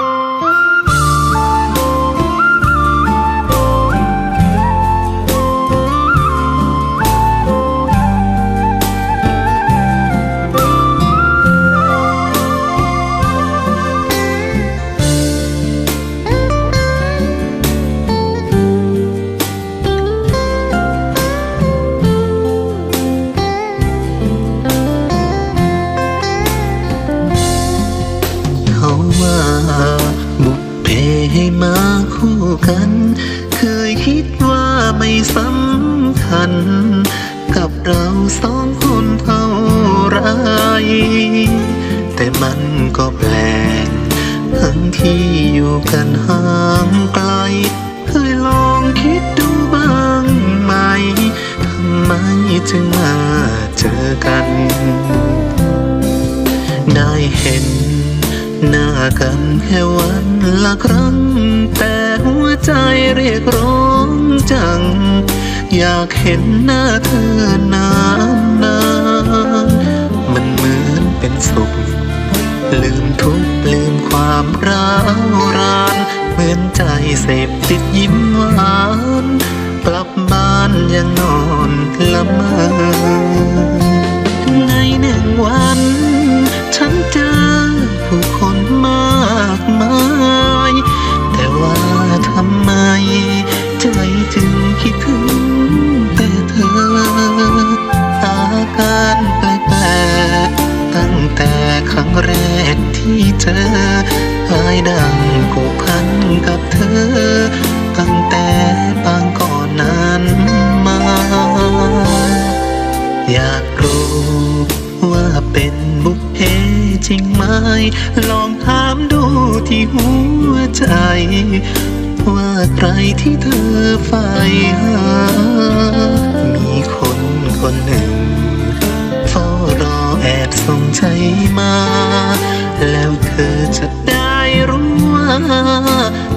เข อยู่กันห่างไกล เคยลองคิดดูบ้างไหม ทำไมจึงมาเจอกัน ได้เห็นหน้ากันแค่วันละครั้ง แต่หัวใจเรียกร้องจัง อยากเห็นหน้าเธอนานนานๆมันเหมือนเป็นสุข ลืมทุกามร้าวรานเหมือนใจเสพติดยิ้มหวาน กลับบ้านยังนอนละเมอในหนึ่งวัน ฉันเจอผู้คนมากมาย แต่ว่าทำไม ใจจึงคิดถึงแต่เธอ อาการแปลกๆตั้งแต่ครั้งแรกที่เจอายดังผูกพันกับเธอ ตั้งแต่ปางก่อนนั้นมา อยากรู้ว่าเป็นบุพเพจริงไหม ลองถามดูที่หัวใจ ว่าใครที่เธอใฝ่หา มีคนคนหนึ่งเฝ้ารอแอบส่งใจมา แล้วเธอจะ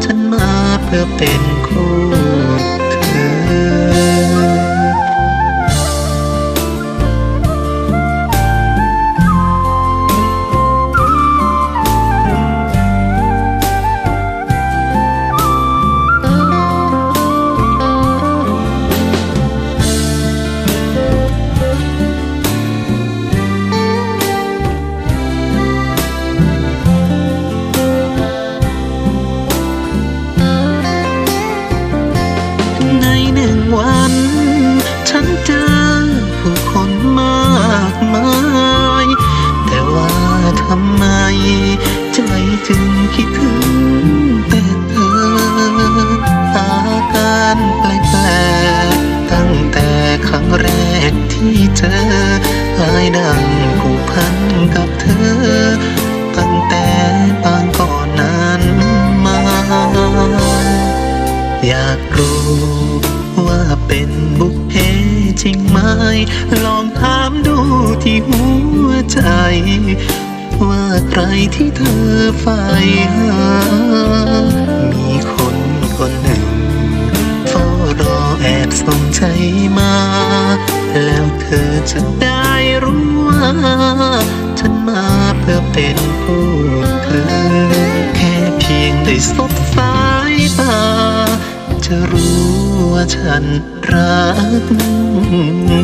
ฉันมาเพื่อเป็นคู่ วัน ฉันเจอผู้คนมากมาย แต่ว่าทำไม ใจจึงคิดถึงแต่เธออาการแปลกๆตั้งแต่ครั้งแรกที่เจอหายดังผูกพันกับเธอ ตั้งแต่ปางก่อนนั้นมา อยากรู้ ลองถามดูที่หัวใจ ว่าใครที่เธอใฝ่หา มีคนคนหนึ่งเฝ้ารอแอบส่งใจมา แล้วเธอจะได้รู้ว่า ฉันมาเพื่อเป็นผู้เธอ แค่เพียงได้สบสายตา จะรู้ว่าฉันรัก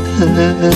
เธอ